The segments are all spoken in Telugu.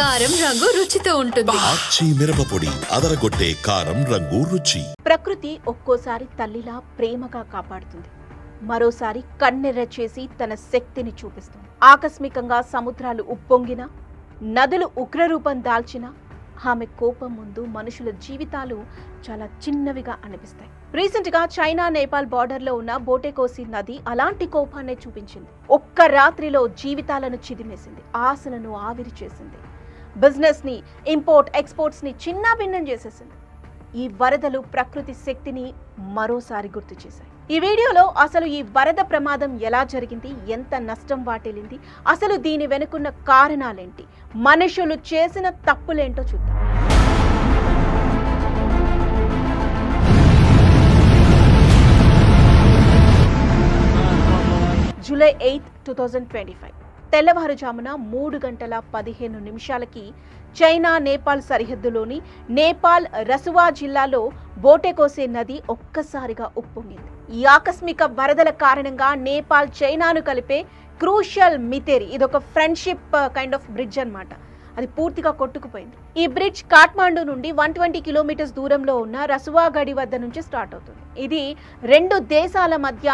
కారం రంగు రుచితో ఉంటుంది. ఆచి మిరపపొడి అదరగొట్టే కారం రంగు రుచి. ప్రకృతి ఒక్కోసారి తల్లిలా ప్రేమగా కాపాడుతుంది. మరోసారి కన్నెర్ర చేసి తన శక్తిని చూపిస్తుంది. ఆకస్మికంగా సముద్రాలు ఉప్పొంగిన నదులు ఉగ్రరూపం దాల్చిన ఆమె కోపం ముందు మనుషుల జీవితాలు చాలా చిన్నవిగా అనిపిస్తాయి. రీసెంట్గా చైనా నేపాల్ బార్డర్లో ఉన్న బోటెకోసి నది అలాంటి కోపాన్నే చూపించింది. ఒక్క రాత్రిలో జీవితాలను చిదిమేసింది. ఆశలను ఆవిరి చేసింది. బిజినెస్ని ఇంపోర్ట్ ఎక్స్పోర్ట్స్ని చిన్న చిన్నాభిన్నం చేసేసింది. ఈ వరదలు ప్రకృతి శక్తిని మరోసారి గుర్తు చేశాయి. ఈ వీడియోలో అసలు ఈ వరద ప్రమాదం ఎలా జరిగింది ఎంత నష్టం వాటిల్లింది అసలు దీని వెనుకున్న కారణాలేంటి మనుషులు చేసిన తప్పులేంటో చూద్దాం. July eighth two thousand twenty five. తెల్లవారుజామున మూడు గంటల పదిహేను నిమిషాలకి చైనా నేపాల్ సరిహద్దులోని నేపాల్ రసువా జిల్లాలో బోటెకోసే నది ఒక్కసారిగా ఉప్పొంగింది. ఈ ఆకస్మిక వరదల కారణంగా నేపాల్ చైనాను కలిపే క్రూషియల్ మితేరి ఇదొక ఫ్రెండ్షిప్ కైండ్ ఆఫ్ బ్రిడ్జ్ అనమాట అది పూర్తిగా కొట్టుకుపోయింది. ఈ బ్రిడ్జ్ కాఠ్మాండు నుండి వన్ ట్వంటీ కిలోమీటర్స్ దూరంలో ఉన్న రసువా గడి వద్ద నుంచి స్టార్ట్ అవుతుంది. ఇది రెండు దేశాల మధ్య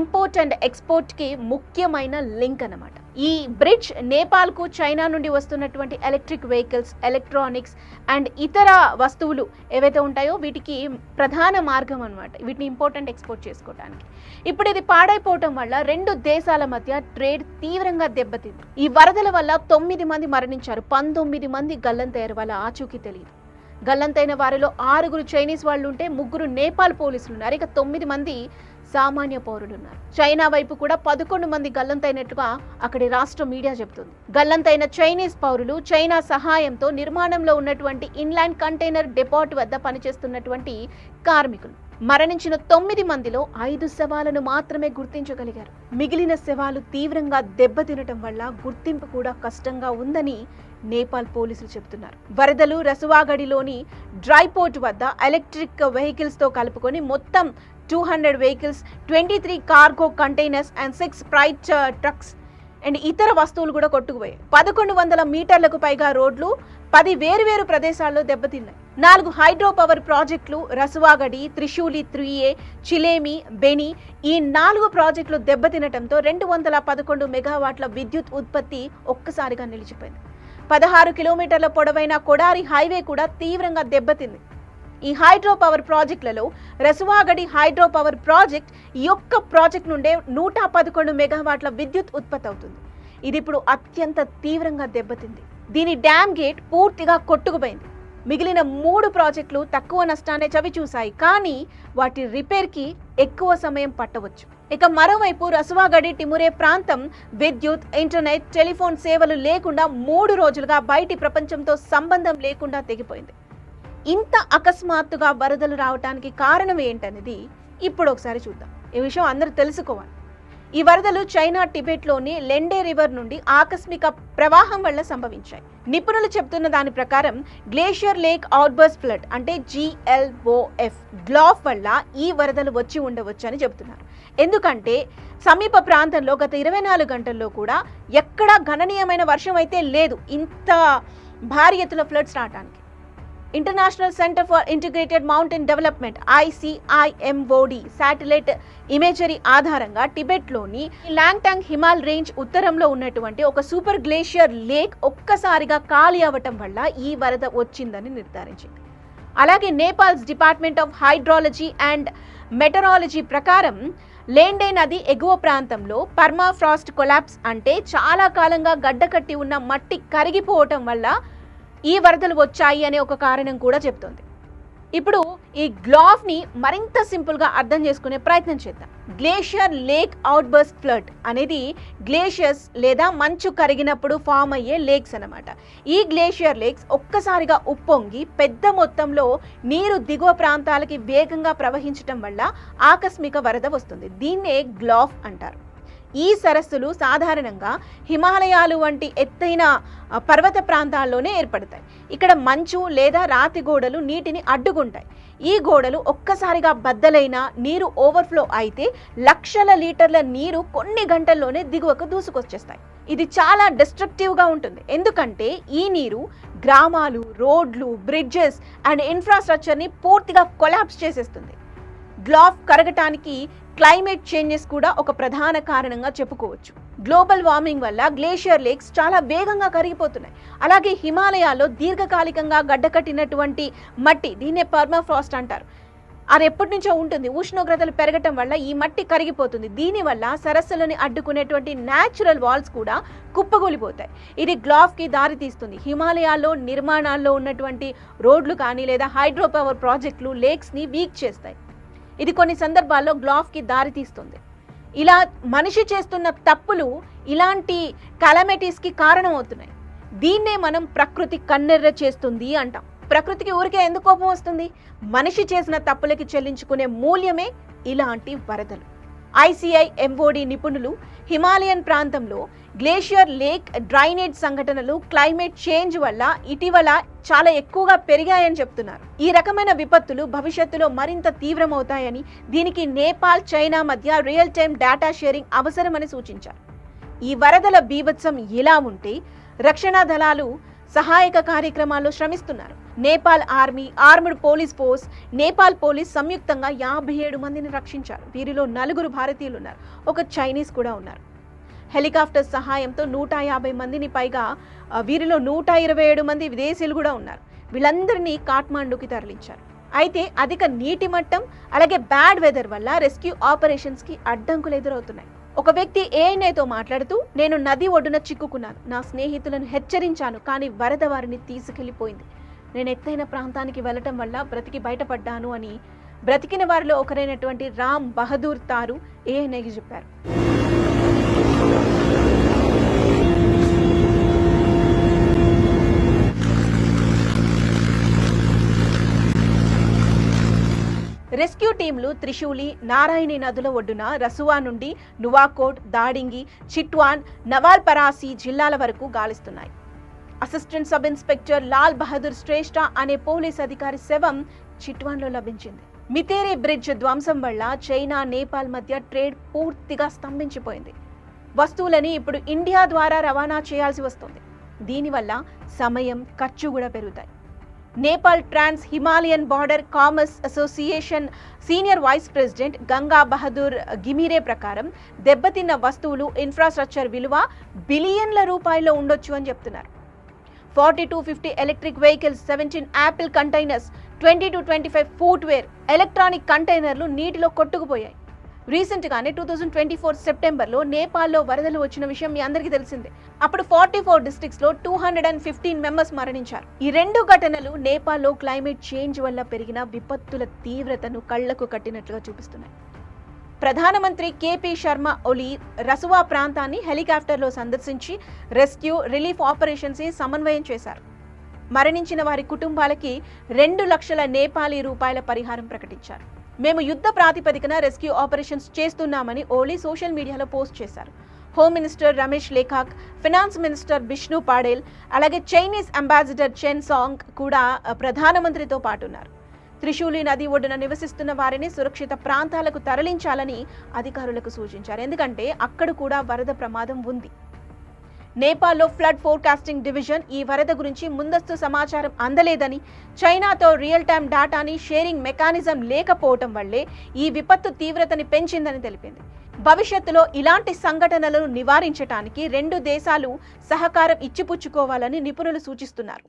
ఇంపోర్ట్ అండ్ ఎక్స్పోర్ట్కి ముఖ్యమైన లింక్ అన్నమాట. ఈ బ్రిడ్జ్ నేపాల్కు చైనా నుండి వస్తున్నటువంటి ఎలక్ట్రిక్ వెహికల్స్ ఎలక్ట్రానిక్స్ అండ్ ఇతర వస్తువులు ఏవైతే ఉంటాయో వీటికి ప్రధాన మార్గం అన్నమాట. వీటిని ఇంపార్టెంట్ ఎక్స్పోర్ట్ చేసుకోవడానికి ఇప్పుడు ఇది పాడైపోవటం వల్ల రెండు దేశాల మధ్య ట్రేడ్ తీవ్రంగా దెబ్బతింది. ఈ వరదల వల్ల తొమ్మిది మంది మరణించారు. పంతొమ్మిది మంది గల్లంతయ్యారు వాళ్ళ ఆచూకీ తెలియదు గల్లంతైన వారిలో ఆరుగురు చైనీస్ వాళ్ళు ఉంటే ముగ్గురు నేపాల్ పోలీసులు ఉన్నారు ఇక తొమ్మిది మంది సామాన్య పౌరులు ఉన్నారు చైనా వైపు కూడా పదకొండు మంది గల్లంతైనట్టుగా అక్కడి రాష్ట్ర మీడియా చెబుతుంది. గల్లంతైన చైనీస్ పౌరులు చైనా సహాయంతో నిర్మాణంలో ఉన్నటువంటి ఇన్లాండ్ కంటైనర్ డిపాట్ వద్ద పనిచేస్తున్నటువంటి కార్మికులు. మరణించిన తొమ్మిది మందిలో ఐదు శవాలను మాత్రమే గుర్తించగలిగారు. మిగిలిన శవాలు తీవ్రంగా దెబ్బతినటం వల్ల గుర్తింపు కూడా కష్టంగా ఉందని నేపాల్ పోలీసులు చెబుతున్నారు. వరదలు రసువాగడిలోని డ్రైపోర్ట్ వద్ద ఎలక్ట్రిక్ వెహికల్స్తో కలుపుకొని మొత్తం two hundred vehicles twenty three cargo containers and six freight trucks and ఇతర వస్తువులు కూడా కొట్టుకుపోయాయి. పదకొండు వందల మీటర్లకు పైగా రోడ్లు పది వేరువేరు ప్రదేశాల్లో దెబ్బతిన్నాయి. నాలుగు హైడ్రో పవర్ ప్రాజెక్టులు రసువాగడి త్రిశూలి త్రియే చిలేమి బెని ఈ నాలుగు ప్రాజెక్టులు దెబ్బతినటంతో రెండు వందల పదకొండు మెగావాట్ల విద్యుత్ ఉత్పత్తి ఒక్కసారిగా నిలిచిపోయింది. పదహారు కిలోమీటర్ల పొడవైన కొడారి హైవే కూడా తీవ్రంగా దెబ్బతింది. ఈ హైడ్రో పవర్ ప్రాజెక్టులలో రసువాగడి హైడ్రో పవర్ ప్రాజెక్ట్ ఈ యొక్క ప్రాజెక్ట్ నుండే నూట పదకొండు మెగావాట్ల విద్యుత్ ఉత్పత్తి అవుతుంది ఇది ఇప్పుడు అత్యంత తీవ్రంగా దెబ్బతింది. దీని డ్యామ్ గేట్ పూర్తిగా కొట్టుకుపోయింది. మిగిలిన మూడు ప్రాజెక్టులు తక్కువ నష్టాన్ని చవి చూశాయి కానీ వాటి రిపేర్కి ఎక్కువ సమయం పట్టవచ్చు. ఇక మరోవైపు రసువాగడి టిమురే ప్రాంతం విద్యుత్ ఇంటర్నెట్ టెలిఫోన్ సేవలు లేకుండా మూడు రోజులుగా బయటి ప్రపంచంతో సంబంధం లేకుండా తెగిపోయింది. ఇంత అకస్మాత్తుగా వరదలు రావటానికి కారణం ఏంటనేది ఇప్పుడు ఒకసారి చూద్దాం. ఈ విషయం అందరూ తెలుసుకోవాలి. ఈ వరదలు చైనా టిబెట్లోని లెండే రివర్ నుండి ఆకస్మిక ప్రవాహం వల్ల సంభవించాయి. నిపుణులు చెబుతున్న దాని ప్రకారం గ్లేషియర్ లేక్ అవుట్బర్స్ ఫ్లడ్ అంటే జిఎల్ఓఎఫ్ గ్లాఫ్ వల్ల ఈ వరదలు వచ్చి ఉండవచ్చు అని చెబుతున్నారు. ఎందుకంటే సమీప ప్రాంతంలో గత ఇరవై నాలుగు గంటల్లో కూడా ఎక్కడా గణనీయమైన వర్షం అయితే లేదు. ఇంత భారీ ఎత్తున ఫ్లడ్స్ రావడానికి International Centre for Integrated Mountain Development ICIMOD satellite imagery ఆధారంగా టిబెట్లోని లాంగ్టాంగ్ హిమాల్ రేంజ్ ఉత్తరంలో ఉన్నటువంటి ఒక సూపర్ గ్లేషియర్ లేక్ ఒక్కసారిగా ఖాళీ అవ్వటం వల్ల ఈ వరద వచ్చిందని నిర్ధారించింది. అలాగే Nepal's Department of Hydrology and Meteorology ప్రకారం లేండే నది ఎగువ ప్రాంతంలో పర్మాఫ్రాస్ట్ కొలాప్స్ అంటే చాలా కాలంగా గడ్డకట్టి ఉన్న మట్టి కరిగిపోవటం వల్ల ఈ వరదలు వచ్చాయి అనే ఒక కారణం కూడా చెప్తోంది. ఇప్పుడు ఈ గ్లాఫ్ని మరింత సింపుల్గా అర్థం చేసుకునే ప్రయత్నం చేద్దాం. గ్లేషియర్ లేక్ అవుట్బర్స్ట్ ఫ్లడ్ అనేది గ్లేషియర్స్ లేదా మంచు కరిగినప్పుడు ఫామ్ అయ్యే లేక్స్ అన్నమాట. ఈ గ్లేషియర్ లేక్స్ ఒక్కసారిగా ఉప్పొంగి పెద్ద మొత్తంలో నీరు దిగువ ప్రాంతాలకి వేగంగా ప్రవహించటం వల్ల ఆకస్మిక వరద వస్తుంది. దీన్నే గ్లాఫ్ అంటారు. ఈ సరస్సులు సాధారణంగా హిమాలయాలు వంటి ఎత్తైన పర్వత ప్రాంతాల్లోనే ఏర్పడతాయి. ఇక్కడ మంచు లేదా రాతి గోడలు నీటిని అడ్డుకుంటాయి. ఈ గోడలు ఒక్కసారిగా బద్దలైన నీరు ఓవర్ఫ్లో అయితే లక్షల లీటర్ల నీరు కొన్ని గంటల్లోనే దిగువకు దూసుకొచ్చేస్తాయి. ఇది చాలా డిస్ట్రక్టివ్గా ఉంటుంది. ఎందుకంటే ఈ నీరు గ్రామాలు రోడ్లు బ్రిడ్జెస్ అండ్ ఇన్ఫ్రాస్ట్రక్చర్ని పూర్తిగా కొలాప్స్ చేసేస్తుంది. గ్లాఫ్ కరగటానికి క్లైమేట్ చేంజెస్ కూడా ఒక ప్రధాన కారణంగా చెప్పుకోవచ్చు. గ్లోబల్ వార్మింగ్ వల్ల గ్లేషియర్ లేక్స్ చాలా వేగంగా కరిగిపోతున్నాయి. అలాగే హిమాలయాల్లో దీర్ఘకాలికంగా గడ్డకట్టినటువంటి మట్టి దీన్నే పర్మాఫ్రాస్ట్ అంటారు. అది ఎప్పటి నుంచో ఉంటుంది. ఉష్ణోగ్రతలు పెరగటం వల్ల ఈ మట్టి కరిగిపోతుంది. దీనివల్ల సరస్సులని అడ్డుకునేటువంటి న్యాచురల్ వాల్స్ కూడా కుప్పగూలిపోతాయి ఇది గ్లాఫ్కి దారి తీస్తుంది హిమాలయాల్లో నిర్మాణాల్లో ఉన్నటువంటి రోడ్లు కానీ లేదా హైడ్రో పవర్ ప్రాజెక్టులు లేక్స్ని వీక్ చేస్తాయి. ఇది కొన్ని సందర్భాల్లో గ్లాఫ్కి దారి తీస్తుంది. ఇలా మనిషి చేస్తున్న తప్పులు ఇలాంటి కలమెటీస్కి కారణమవుతున్నాయి దీన్నే మనం ప్రకృతి కన్నెర్ర చేస్తుంది అంటాం. ప్రకృతికి ఊరికే ఎందుకు కోపం వస్తుంది? మనిషి చేసిన తప్పులకి చెల్లించుకునే మూల్యమే ఇలాంటి వరదలు. ఐసీఐ ఎంఓడి నిపుణులు హిమాలయన్ ప్రాంతంలో గ్లేషియర్ లేక్ డ్రైనేజ్ సంఘటనలు క్లైమేట్ చేంజ్ వల్ల ఇటీవల చాలా ఎక్కువగా పెరిగాయని చెప్తున్నారు. ఈ రకమైన విపత్తులు భవిష్యత్తులో మరింత తీవ్రమవుతాయని దీనికి నేపాల్ చైనా మధ్య రియల్ టైం డేటా షేరింగ్ అవసరమని సూచించారు. ఈ వరదల బీభత్సం ఇలా ఉంటే రక్షణ దళాలు సహాయక కార్యక్రమాల్లో శ్రమిస్తున్నారు. Nepal Army Armed Police Force Nepal Police సంయుక్తంగా యాభై ఏడు మందిని రక్షించారు. వీరిలో నలుగురు భారతీయులు ఉన్నారు ఒక చైనీస్ కూడా ఉన్నారు. హెలికాప్టర్ సహాయంతో నూట యాభై మందిని పైగా వీరిలో నూట ఇరవై ఏడు మంది విదేశీయులు కూడా ఉన్నారు. వీళ్ళందరినీ కాఠ్మాండుకి తరలించారు. అయితే అధిక నీటి మట్టం అలాగే బ్యాడ్ వెదర్ వల్ల రెస్క్యూ ఆపరేషన్స్కి అడ్డంకులు ఎదురవుతున్నాయి. ఒక వ్యక్తి ఏఎన్ఐతో మాట్లాడుతూ నేను నది ఒడ్డున చిక్కుకున్నాను. నా స్నేహితులను హెచ్చరించాను కానీ వరద వారిని తీసుకెళ్ళిపోయింది నేను ఎత్తైన ప్రాంతానికి వెళ్ళటం వల్ల బ్రతికి బయటపడ్డాను అని బ్రతికిన వారిలో ఒకరైనటువంటి రామ్ బహదూర్ తారు ఏఎన్ఐకి చెప్పారు. రెస్క్యూ టీంలు త్రిశూలి నారాయణి నదుల ఒడ్డున రసువా నుండి నువాకోట్ దాడింగి చిట్వాన్ నవాల్పరాసి జిల్లాల వరకు గాలిస్తున్నాయి. Assistant sub inspector Lal Bahadur Shrestha అనే పోలీస్ అధికారి శవం చిట్వాన్లో లభించింది. మితేరే బ్రిడ్జ్ ధ్వంసం వల్ల చైనా నేపాల్ మధ్య ట్రేడ్ పూర్తిగా స్తంభించిపోయింది. వస్తువులని ఇప్పుడు ఇండియా ద్వారా రవాణా చేయాల్సి వస్తుంది. దీనివల్ల సమయం ఖర్చు కూడా పెరుగుతాయి. Nepal Trans Himalayan Border Commerce Association senior vice president Ganga Bahadur Gimire ప్రకారం దెబ్బతిన్న వస్తువులు ఇన్ఫ్రాస్ట్రక్చర్ విలువ బిలియన్ల రూపాయల్లో ఉండొచ్చు అని చెప్తున్నారు. Forty two fifty electric vehicles seventeen apple containers twenty two twenty five footwear electronic కంటైనర్లు నీటిలో కొట్టుకుపోయాయి. రీసెంట్గానే టూ థౌజండ్ ట్వంటీ ఫోర్ సెప్టెంబర్లో నేపాల్లో వరదలు వచ్చిన విషయం మీ అందరికీ తెలిసిందే. అప్పుడు forty four డిస్ట్రిక్ట్స్లో two hundred and fifteen members మరణించారు. ఈ రెండు ఘటనలు నేపాల్లో క్లైమేట్ చేంజ్ వల్ల పెరిగిన విపత్తుల తీవ్రతను కళ్ళకు కట్టినట్లుగా చూపిస్తున్నాయి. ప్రధానమంత్రి కేపీ శర్మ ఒలి రసువా ప్రాంతాన్ని హెలికాప్టర్లో సందర్శించి రెస్క్యూ రిలీఫ్ ఆపరేషన్స్ సమన్వయం చేశారు. మరణించిన వారి కుటుంబాలకి రెండు లక్షల నేపాలీ రూపాయల పరిహారం ప్రకటించారు. మేము యుద్ధ ప్రాతిపదికన రెస్క్యూ ఆపరేషన్స్ చేస్తున్నామని ఓలీ సోషల్ మీడియాలో పోస్ట్ చేశారు. Home minister Ramesh Lekhak finance minister Bishnu Paudel అలాగే చైనీస్ అంబాసిడర్ చెన్ సాంగ్ కూడా ప్రధానమంత్రితో పాటు ఉన్నారు త్రిశూలి నది ఒడ్డున నివసిస్తున్న వారిని సురక్షిత ప్రాంతాలకు తరలించాలని అధికారులకు సూచించారు. ఎందుకంటే అక్కడ కూడా వరద ప్రమాదం ఉంది. నేపాల్లో ఫ్లడ్ ఫోర్కాస్టింగ్ డివిజన్ ఈ వరద గురించి ముందస్తు సమాచారం అందలేదని చైనాతో రియల్ టైం డాటాని షేరింగ్ మెకానిజం లేకపోవటం వల్లే ఈ విపత్తు తీవ్రతని పెంచిందని తెలిపింది. భవిష్యత్తులో ఇలాంటి సంఘటనలను నివారించటానికి రెండు దేశాలు సహకారం ఇచ్చిపుచ్చుకోవాలని నిపుణులు సూచిస్తున్నారు.